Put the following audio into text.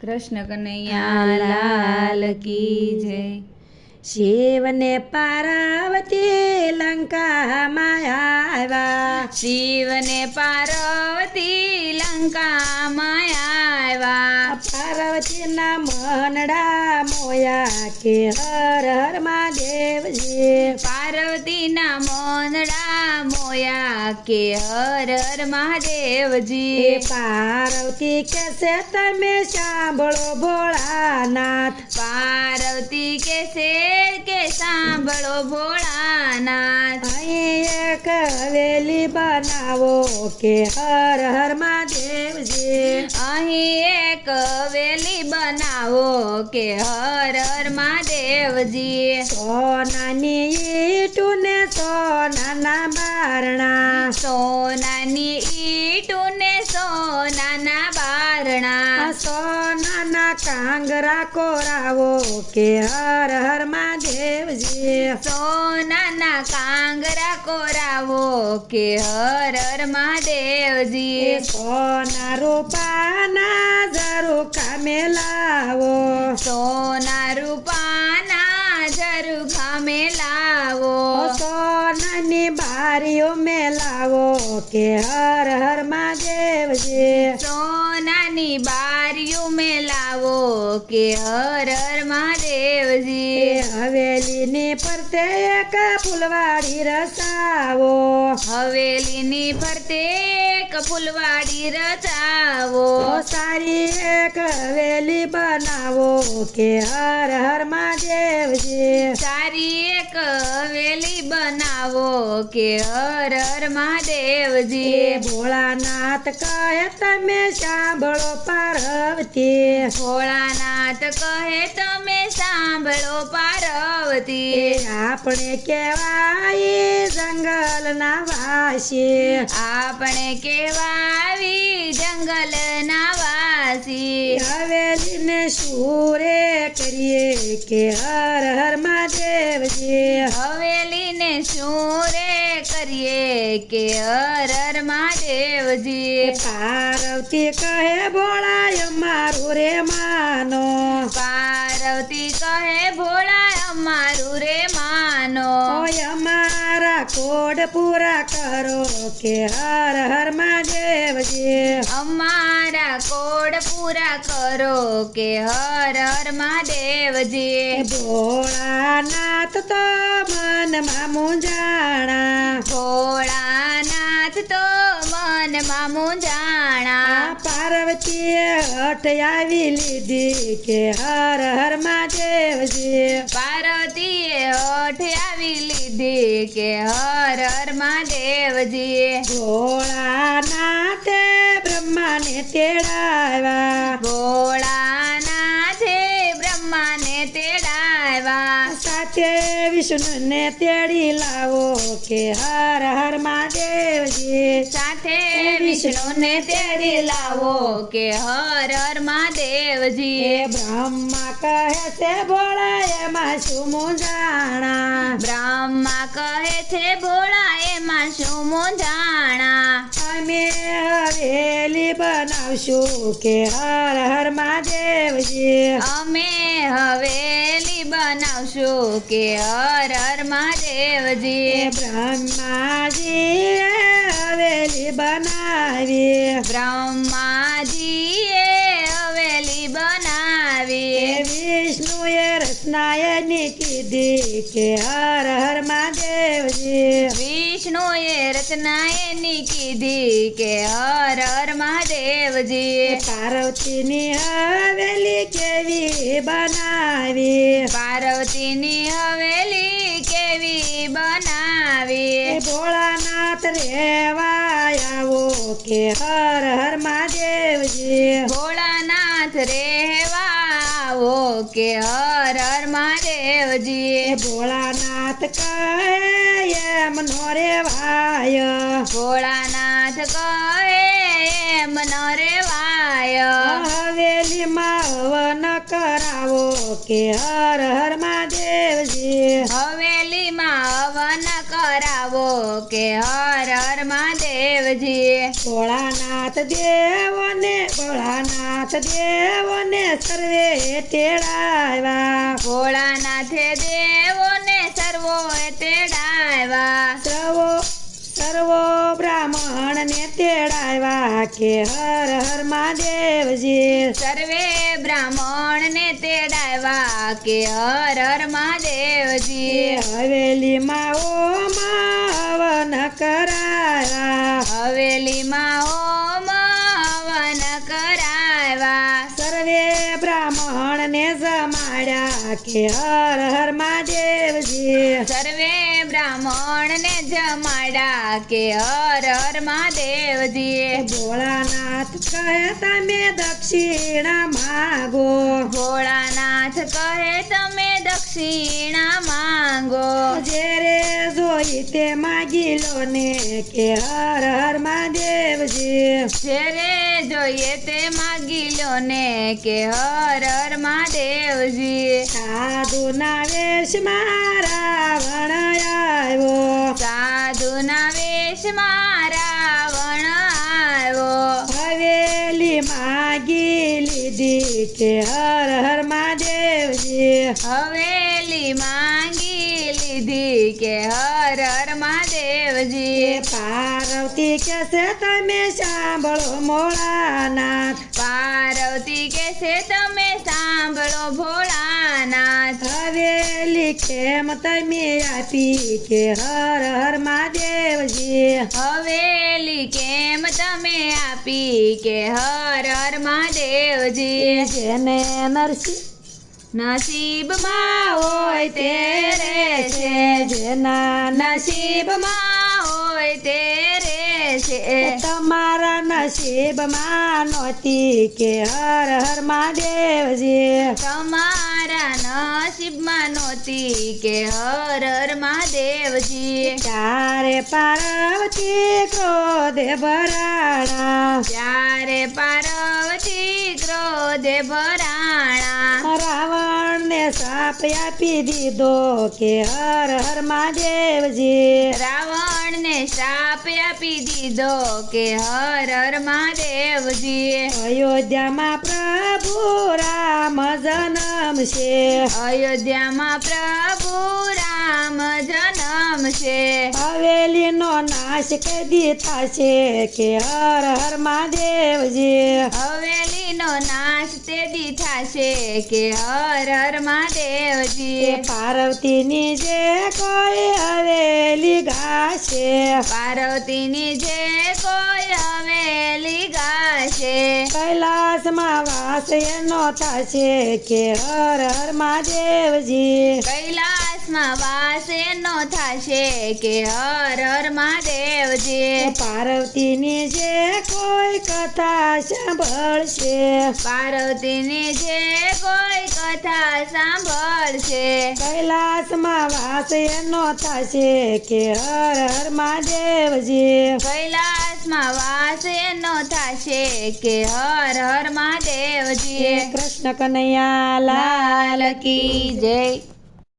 કૃષ્ણ કનૈયા લાલ કી જય. શિવને પાર્વતી લંકા આવ્યા. શિવને પાર્વતી લંકા આવ્યા. પાર્વતીના મનડા મોયા કે હર હર મહાદેવજી. પાર્વતીના મનડા મોયા કે હર હર મહાદેવજી. પાર્વતી કેસે તમે સાંભળો ભોળાનાથ. પાર્વતી કે છે કે સાંભળો ભોળાનાથ. બનાવો કે હર હર મહાદેવજી? અહીં એક વેલી બનાવો કે હર હર મહાદેવજી. સોનાની ઈટુને સોનાના બારણા. સોનાની ઈટું ને સોનાના બારણા. સોનાના કાંગરા કોરાવો કે હર હર મહાદેવજી. સોનાના કાંગરા કે હર હર મહાદેવજી. સોના રૂપાના ઝરૂખા મેલાવો સોના રૂપાના કામે મેલાવો સોનાની બારીઓ મેલાવો કે હર હર મહાદેવજી. સોનાની બારીઓ મેલાવો કે હર હર મહાદેવજી. હવેલીની ફરતે એક ફૂલવાડી રસાવો હવેલીની ફરતે એક ફૂલવાડી રચાવો. સારી એક હવેલી બનાવો કે હર હર મહાદેવજી. સારી એક હવેલી બનાવો કે હર હર મહાદેવજી. ભોળાનાથ કહે તમે સાંભળો પાર્વતી. ભોળાનાથ કહે તમે સાંભળો પાર્વતી. આપણે કેવાય જંગલના વાસી. આપણે કેવાવી જંગલના વાસી. હવેલીને સુરે કરીએ કે હર હર મહાદેવજી. હવેલીને સુરે કરીએ કે હર હર મહાદેવજી. પાર્વતી કહે ભોળાય મારું રે માનો. પાર્વતી ઓય અમારા કોડ પૂરા કરો કે હર હર મહાદેવજી. અમારા કોડ પૂરા કરો કે હર હર મહાદેવજી. ભોળાનાથ તો મનમાં મૂંઝાણા જાણા તો આ પાર્વતીએ હઠ આવી લીધી કે હર હર મહાદેવજી. પાર્વતીએ હોઠ આવી લીધી કે હર હર મહાદેવજી. ભોળાનાથે બ્રહ્માને તેડાવ્યા. વિષ્ણુને તેડી લાવો કે હર હર મહાદેવજી. સાથે વિષ્ણુને તેડી લાવો કે હર હર મહાદેવજી. બ્રહ્મા કહે છે ભોળા એમાં શું મૂંઝાણા બ્રહ્મા કહે છે ભોળા એમાં શું મૂંઝાણા અમે હવેલી બનાવશું કે હર હર મહાદેવજી. અમે હવેલી બનાવશું કે હર હર મહાદેવજી બ્રહ્માજી હવેલી બનાવી બ્રહ્માજીએ હવેલી બનાવી વિષ્ણુએ કીધી કે હર હર મહાદેવજી. વિષ્ણુએ રચનાયની કીધી કે હર હર મહાદેવજી. પાર્વતીની હવેલી કેવી બનાવી? પાર્વતીની હવેલી કેવી બનાવી? ભોળાનાથ રેવા આવો કે હર હર મહાદેવજી. ભોળાનાથ આવો કે હર હર મહાદેવજી. ભોળાનાથ કહે એમ નો રેવાય. ભોળાનાથ કહે એમ ન રેવાય. હવેલીમાં હવન કરાવો કે હર હર મહાદેવજી. હવેલીમાં હવન કરાવો કે હર હર મહાદેવજી. ભોળાનાથ ભોળાનાથ દેવોને સર્વે તેડાવ્યા. ભોળાનાથે દેવોને સર્વો તેડાવ્યા. સર્વો સર્વો બ્રાહ્મણ ને તેડાવ્યા કે હર હર મહાદેવજી. સર્વે બ્રાહ્મણને તેડાવ્યા કે હર હર મહાદેવજી. હવેલીમાં ઓમાં હવન કરાયા. હવેલીમાં હોમ કે હર હર મહાદેવજી. સર્વે બ્રાહ્મણને જમાડા કે હર હર મહાદેવજી ભોળાનાથ કહે તમે દક્ષિણા માગો. ભોળાનાથ કહે તમે દક્ષિણા માંગો. જે રે જોઈ તે માગી લો ને કે હર હર મહાદેવજી. જેરે જોઈએ તે માગી લો ને કે હર હર મહાદેવજી. સાધુ ના વેશમાં રાવણ આવ્યો. સાધુના વેશમાં રાવણ આવ્યો હવેલી માગી લીધી કે હર હર મહાદેવજી. હવેલી માંગી લીધી કે હર હર મહાદેવજી. પાર્વતી કેસે તમે સાંભળો મોળાનાથ. પાર્વતી કેસે તમે સાંભળો હવેલી કેમ તમે આપી કે હર હર મહાદેવજી. હવેલી કેમ તમે આપી કે હર હર મહાદેવજી? જેને નરસિંહ નસીબમાં હોય તે છે. જેના નસીબમાં હોય તે છે. તમારા નસીબમાં નહોતી કે હર હર મહાદેવજી. તમારા નસીબમાં નહોતી કે હર હર મહાદેવજી. ચારે પાર્વતી ક્રોધે ભરાણા. ચારે પાર્વતી ક્રોધે ભરાણા. રાવણ ને સાપ આપી દીધો કે હર હર મહાદેવજી. રાવણને સાપ આપી દીધો કે હર હર મહાદેવજી. અયોધ્યામાં પ્રભુ રામ જન્મ છે. અયોધ્યામાં પ્રભુ રામ જન્મ છે. હવેલીનો નાશ કદી થશે કે હર હર મહાદેવજી. હવેલીનો નાશ તેદી થાશે કે હર હર મહાદેવજી. પાર્વતીની જે કોઈ હવેલી ગાશે. પાર્વતીની જે કોઈ હવેલી ગાશે. કૈલાસમાં વાસ એનો થશે કે હર હર મહાદેવજી. કૈલાસમાં વાસ નો થશે કે હર હર મહાદેવજી. પાર્વતીની જે કોઈ કથા સાંભળશે. પાર્વતીની જે કોઈ કથા સાંભળશે. કૈલાસમાં વાસ નો થશે કે હર હર મહાદેવજી. કૈલાસમાં વાસ નો થશે કે હર હર મહાદેવજી. કૃષ્ણ કનૈયા લાલ કી જય.